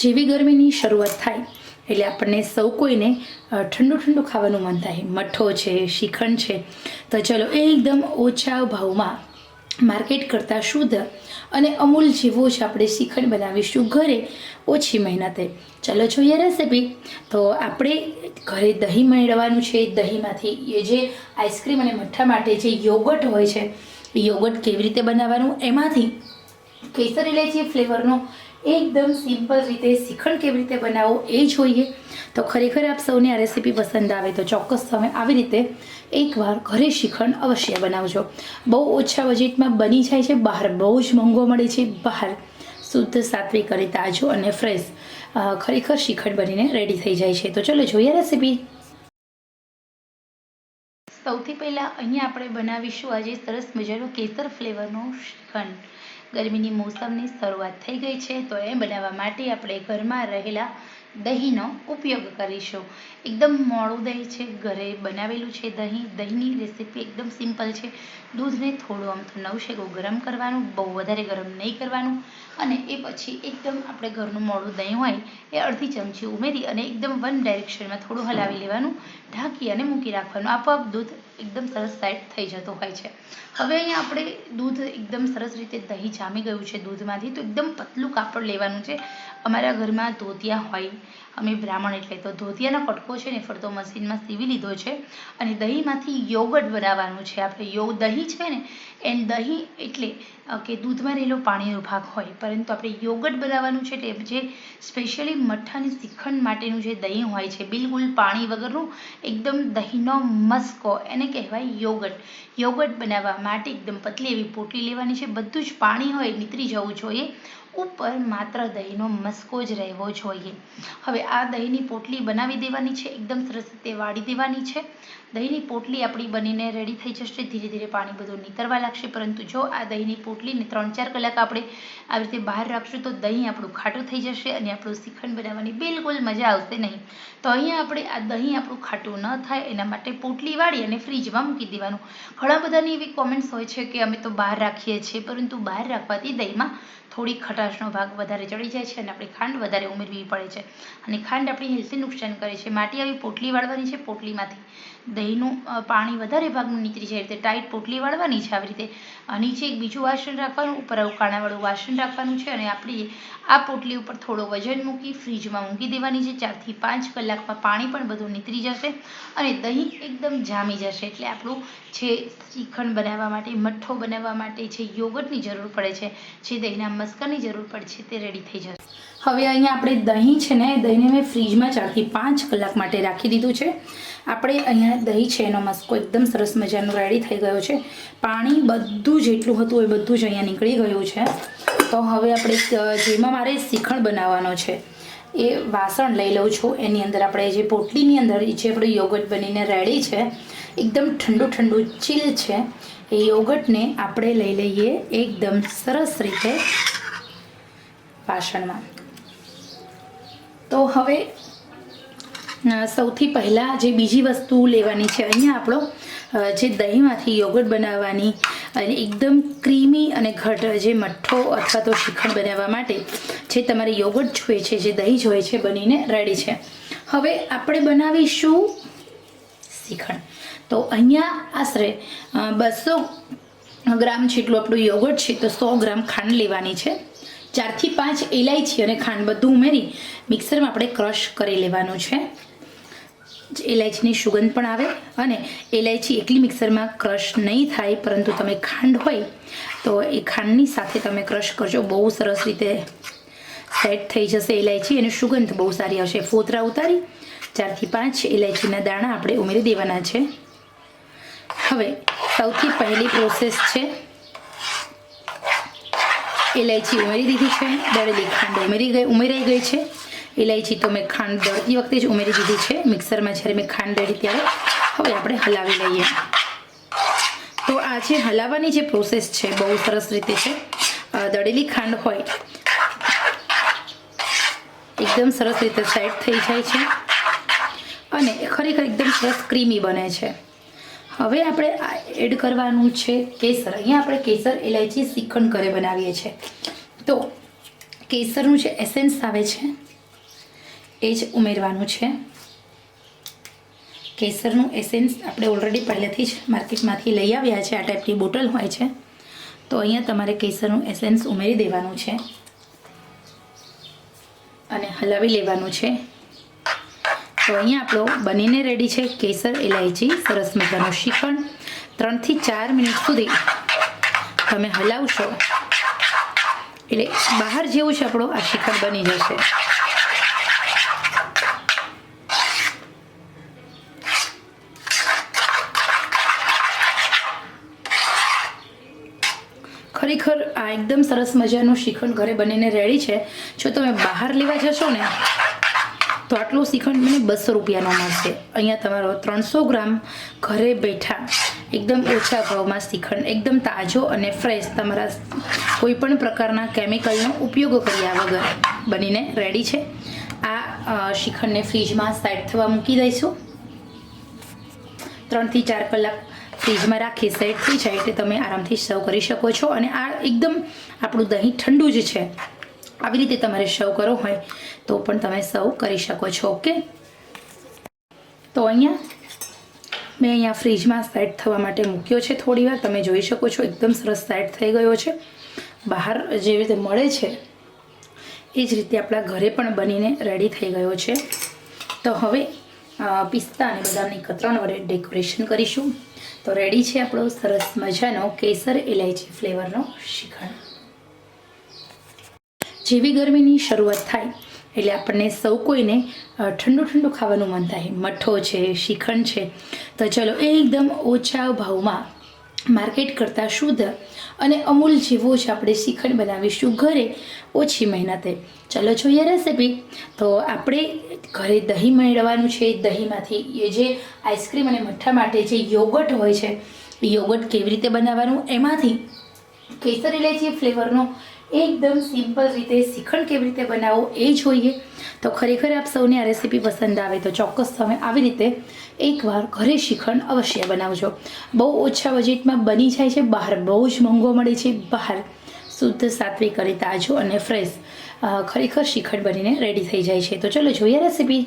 જેવી ગરમીની શરૂઆત થાય, એટલે આપણને સૌ કોઈને ઠંડુ ઠંડુ ખાવાનું મન થાય. મઠ્ઠો છે શ્રીખંડ છે. તો ચલો એકદમ ઓછા ભાવમાં માર્કેટ કરતાં શુદ્ધ અને અમૂલ જેવો જ આપણે શ્રીખંડ બનાવીશું ઘરે, ઓછી મહેનતે. ચલો, જોઈએ રેસીપી તો આપણે ઘરે દહીં મેળવવાનું છે. દહીંમાંથી એ જે આઈસ્ક્રીમ અને મઠ્ઠા માટે જે યોગટ હોય છે યોગટ કેવી રીતે બનાવવાનું? એમાંથી કેસર ઇલાયચી ફ્લેવરનો એકદમ સિમ્પલ રીતે, શ્રીખંડ કેવી રીતે બનાવવો એ જોઈએ. તો ખરેખર આપ સૌને આ રેસીપી પસંદ આવે તો ચોક્કસ તમે આવી રીતે એકવાર ઘરે શ્રીખંડ અવશ્ય બનાવજો. બહુ ઓછા બજેટમાં બની જાય છે, બહાર બહુ જ મોંઘો મળે છે, બહાર શુદ્ધ સાત્વિક અને તાજો અને ફ્રેશ ખરેખર શ્રીખંડ બનીને રેડી થઈ જાય છે. તો ચલો જોઈએ રેસીપી. સૌથી પહેલાં અહીંયા આપણે બનાવીશું આજે સરસ મજાનો કેસર ફ્લેવરનો શ્રીખંડ. ગરમીની મોસમની શરૂઆત થઈ ગઈ છે, તો એ બનાવવા માટે આપણે ઘરમાં રહેલા દહીંનો ઉપયોગ કરીશું. એકદમ મોડું દહીં છે, ઘરે બનાવેલું છે દહીં. દહીંની રેસીપી એકદમ સિમ્પલ છે. દૂધને થોડું આમ તો નવશેકો ગરમ કરવાનું, બહુ વધારે ગરમ નહીં કરવાનું અને એ પછી એકદમ આપણે ઘરનું મોડું દહીં હોય એ અડધી ચમચી ઉમેરી અને એકદમ વન ડાયરેક્શનમાં થોડું હલાવી લેવાનું. ઢાંકી અને મૂકી રાખવાનું. આપોઆપ દૂધ એકદમ સરસ સેટ થઈ જતો હોય છે. હવે અહીંયા આપણે દૂધ એકદમ સરસ રીતે દહીં જામી ગયું છે દૂધમાંથી. તો એકદમ પતલું કાપડ લેવાનું છે. અમારા ઘરમાં ધોતિયા હોય, અમે બ્રાહ્મણ એટલે તો ધોતિયાનો કટકો છે ને ફરતો મશીનમાં સીવી લીધો છે અને દહીંમાંથી યોગર્ટ બનાવવાનું છે. આપણે યોગ દહીં છે ને, એન દહીં એટલે કે દૂધમાં રહેલો પાણીનો ભાગ હોય. પરંતુ આપણે યોગર્ટ બનાવવાનું છે તે જે સ્પેશિયલી મઠ્ઠાની શ્રીખંડ માટેનું જે દહીં હોય છે, બિલકુલ પાણી વગરનું એકદમ દહીંનો મસ્કો, એને કહેવાય યોગટ યોગટ બનાવવા માટે એકદમ પતલી એવી પોટલી લેવાની છે. બધું જ પાણી હોય, નીતરી જવું જોઈએ. ઉપર માત્ર દહીંનો મસ્કો જ રહેવો જોઈએ. હવે આ દહીંની પોટલી બનાવી દેવાની છે, એકદમ સરસ રીતે વાળી દેવાની છે. દહીંની પોટલી આપણી બનીને રેડી થઈ જશે, ધીરે ધીરે પાણી બધું નીતરવા લાગશે. પરંતુ જો આ દહીંની પોટલીને ત્રણ ચાર કલાક આપણે આવી રીતે બહાર રાખશું, તો દહીં આપણું ખાટું થઈ જશે અને આપણું શ્રીખંડ બનાવવાની બિલકુલ મજા આવશે નહીં. તો અહીંયા આપણે આ દહીં આપણું ખાટું ન થાય, એના માટે પોટલી વાળી અને ફ્રીજમાં મૂકી દેવાનું. ઘણા બધાની એવી કોમેન્ટ્સ હોય છે કે અમે તો બહાર રાખીએ છીએ, પરંતુ બહાર રાખવાથી દહીંમાં થોડી ખટાશનો ભાગ વધારે ચડી જાય છે અને આપણે ખાંડ વધારે ઉમેરવી પડે છે. અને ખાંડ આપણી હેલ્થને નુકસાન કરે છે. માટી આવી પોટલી વાળવાની છે પોટલીમાંથી. દહીંનું પાણી વધારે ભાગનું નીતરી જાય રીતે ટાઈટ પોટલી વાળવાની છે આવી રીતે. નીચે એક બીજું વાસણ રાખવાનું, ઉપર આવું કાણાવાળું વાસણ રાખવાનું છે અને આપણી આ પોટલી ઉપર થોડો વજન મૂકી ફ્રીજમાં મૂકી દેવાની છે. ચારથી પાંચ કલાકમાં પાણી પણ બધું નીતરી જશે અને દહીં એકદમ જામી જશે. એટલે આપણું જે શ્રીખંડ બનાવવા માટે, મઠ્ઠો બનાવવા માટે જે યોગર્ટની જરૂર પડે છે, જે દહીંના મસ્કાની જરૂર પડે છે, તે રેડી થઈ જશે. હવે અહીંયા આપણે દહીં છે ને, દહીંને મેં ફ્રીજમાં ચારથી પાંચ કલાક માટે રાખી દીધું છે. આપણે અહીંયા દહીં છે, એનો મસ્કો એકદમ સરસ મજાનો રેડી થઈ ગયો છે. પાણી બધું જેટલું હતું એ બધું જ અહીંયા નીકળી ગયું છે. તો હવે આપણે જેમાં મારે શિખંડ બનાવવાનો છે, એ વાસણ લઈ લઉં છું. એની અંદર આપણે જે પોટલીની અંદર જે આપણે યોગર્ટ બનીને રેડી છે, એકદમ ઠંડુ ઠંડુ ચીલ છે, એ યોગર્ટને આપણે લઈ લઈએ એકદમ સરસ રીતે વાસણમાં. તો હવે સૌથી પહેલાં જે બીજી વસ્તુ લેવાની છે, અહીંયા આપણો જે દહીંમાંથી યોગર્ટ બનાવવાની, અને એકદમ ક્રીમી અને ઘટ જે મઠ્ઠો અથવા તો શ્રીખંડ બનાવવા માટે જે તમારે યોગર્ટ જોઈએ છે, જે દહીં જોઈએ છે, બનીને રેડી છે. હવે આપણે બનાવીશું શ્રીખંડ તો અહીંયા આશરે બસો ગ્રામ જેટલું આપણું યોગર્ટ છે, તો સો ગ્રામ ખાંડ લેવાની છે. ચારથી પાંચ ઇલાયચી અને ખાંડ બધું ઉમેરી મિક્સરમાં આપણે ક્રશ કરી લેવાનું છે. ઇલાયચીની સુગંધ પણ આવે અને ઇલાયચી એકલી મિક્સરમાં ક્રશ નહીં થાય, પરંતુ તમે ખાંડ હોય તો એ ખાંડની સાથે તમે ક્રશ કરજો. બહુ સરસ રીતે સેટ થઈ જશે ઇલાયચી અને સુગંધ બહુ સારી આવશે ફોતરા ઉતારી, ચારથી પાંચ ઇલાયચીના દાણા આપણે ઉમેરી દેવાના છે. હવે સૌથી પહેલી પ્રોસેસ છે ઇલાયચી ઉમેરી દીધી છે દળેલી ખાંડ ઉમેરી ગઈ, ઉમેરાઈ ગઈ છે. ઇલાયચી તો મેં ખાંડ દળતી વખતે જ ઉમેરી દીધી છે. મિક્સરમાં જ્યારે મેં ખાંડ દળી ત્યારે હવે આપણે હલાવી લઈએ. તો આ જે હલાવવાની જે પ્રોસેસ છે, બહુ સરસ રીતે છે. દળેલી ખાંડ હોય, એકદમ સરસ રીતે સેટ થઈ જાય છે. અને ખરેખર એકદમ સરસ ક્રીમી બને છે. હવે આપણે એડ કરવાનું છે કેસર. અહીંયા આપણે કેસર ઇલાયચી શ્રીખંડ ઘરે બનાવીએ છીએ. તો કેસરનું જે એસેન્સ આવે છે, એ જ ઉમેરવાનું છે. કેસરનું એસેન્સ આપણે ઓલરેડી પહેલેથી જ માર્કેટમાંથી લઈ આવ્યા છે. આ ટાઈપની બોટલ હોય છે. તો અહીંયા તમારે કેસરનું એસેન્સ ઉમેરી દેવાનું છે. અને હલાવી લેવાનું છે. તો અહીંયા આપણો બનીને રેડી છે કેસર ઇલાયચી સરસ મજાનું શ્રીખંડ ત્રણથી ચાર મિનિટ સુધી તમે હલાવશો. એટલે બહાર જેવું છે આપણો આ શ્રીખંડ બની જશે. ખરેખર આ એકદમ સરસ મજાનું શ્રીખંડ ઘરે બનીને રેડી છે. જો તમે બહાર લેવા જશો ને તો આટલું શ્રીખંડ મને બસો રૂપિયાનો મળશે. અહીંયા તમારો ત્રણસો ગ્રામ ઘરે બેઠા એકદમ ઓછા ભાવમાં શ્રીખંડ, એકદમ તાજો અને ફ્રેશ તમારા કોઈ પણ પ્રકારના કેમિકલનો ઉપયોગ કર્યા વગર બનીને રેડી છે. આ શ્રીખંડને ફ્રીજમાં સેટ થવા મૂકી દઈશું. ત્રણથી ચાર કલાક ફ્રીજમાં રાખી સેટ થઈ જાય એટલે તમે આરામથી સર્વ કરી શકો છો. અને આ એકદમ આપણું દહીં ઠંડુ જ છે. આવી રીતે તમારે સર્વ કરવો હોય તો પણ તમે સર્વ કરી શકો છો, ઓકે? તો અહીંયા મેં અહીંયા ફ્રીજમાં સેટ થવા માટે મૂક્યો છે થોડી વાર. તમે જોઈ શકો છો એકદમ સરસ સેટ થઈ ગયો છે. બહાર જેવી રીતે મળે છે, એ જ રીતે આપણા ઘરે પણ બનીને રેડી થઈ ગયો છે. તો હવે પિસ્તા અને બદામની કતરણ વડે ડેકોરેશન કરીશું. તો રેડી છે આપણો સરસ મજાનો કેસર ઇલાયચી ફ્લેવરનો શ્રીખંડ. જેવી ગરમીની શરૂઆત થાય, એટલે આપણને સૌ કોઈને ઠંડુ ઠંડુ ખાવાનું મન થાય. મઠ્ઠો છે શ્રીખંડ છે. તો ચલો એકદમ ઓછા ભાવમાં માર્કેટ કરતાં શુદ્ધ અને અમૂલ જેવો જ આપણે શ્રીખંડ બનાવીશું ઘરે ઓછી મહેનતે. ચલો જોઈએ રેસીપી તો આપણે ઘરે દહીં મેળવવાનું છે. દહીંમાંથી એ જે આઈસ્ક્રીમ અને મઠ્ઠા માટે જે યોગટ હોય છે યોગટ કેવી રીતે બનાવવાનું? એમાંથી કેસર ઇલાયચી ફ્લેવરનો એકદમ સિમ્પલ રીતે શ્રીખંડ કેવી રીતે બનાવવો એ જોઈએ. તો ખરેખર આપ સૌને આ રેસીપી પસંદ આવે તો ચોક્કસ તમે આવી રીતે એકવાર ઘરે શ્રીખંડ અવશ્ય બનાવજો. બહુ ઓછા બજેટમાં બની જાય છે, બહાર બહુ જ મોંઘો મળે છે, બહાર શુદ્ધ સાત્વિક અને તાજો અને ફ્રેશ ખરેખર શ્રીખંડ બનીને રેડી થઈ જાય છે. તો ચલો જોઈએ રેસીપી